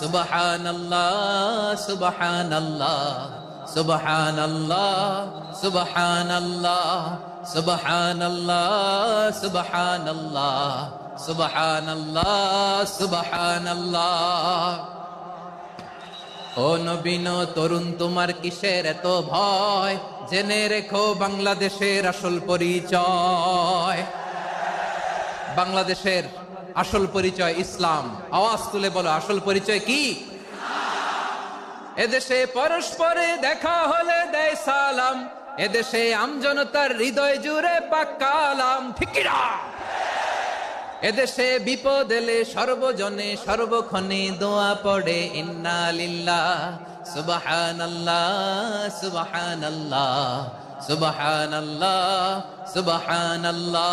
সুবহান আল্লাহ সুবহান আল্লাহ সুবহান আল্লাহ সুবহান আল্লাহ সুবহান আল্লাহ সুবহান আল্লাহ সুবহান আল্লাহ সুবহান আল্লাহ ও নবীন তরুণ তোমার কিসের এত ভয়? জেনে রেখো বাংলাদেশের আসল পরিচয়। বাংলাদেশের আসল পরিচয় ইসলাম। আওয়াজ তুলে বলো, আসল পরিচয় কি? এদেশে পরস্পরে দেখা হলে দেয় সালাম। এদেশে আমজনতার হৃদয় জুড়ে পাক্কালাম ঠিকিরা এদেশে বিপদ এলে সর্বজনে সর্বক্ষণে দোয়া পড়ে, ইন্না লিল্লাহ, সুবহানাল্লাহ সুবহানাল্লাহ সুবহানাল্লাহ সুবহানাল্লাহ।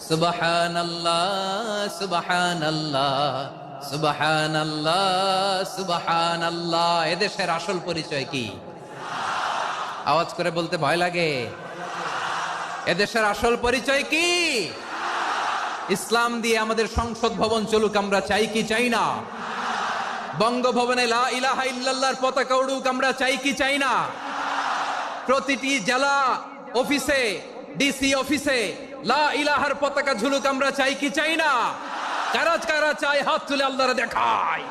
আল্লাহ আল্লাহ আল্লাহ আল্লাহ এদেশের আসল পরিচয় কি? আওয়াজ করে বলতে ভয় লাগে। এদেশের আসল পরিচয় কি? ইসলাম দিয়ে আমাদের সংসদ ভবন চলুক, আমরা চাই কি চাই না? বঙ্গভবনে লা পতাকা উড়ুক, আমরা চাই কি চাই না? প্রতিটি জেলা, অফিসে ডিসি অফিসে লা ইলাহার পতাকা ঝুলুক আমরা চাই কি চাই না? কারা কারা চাই হাত তুলে আল্লাহরা দেখায়।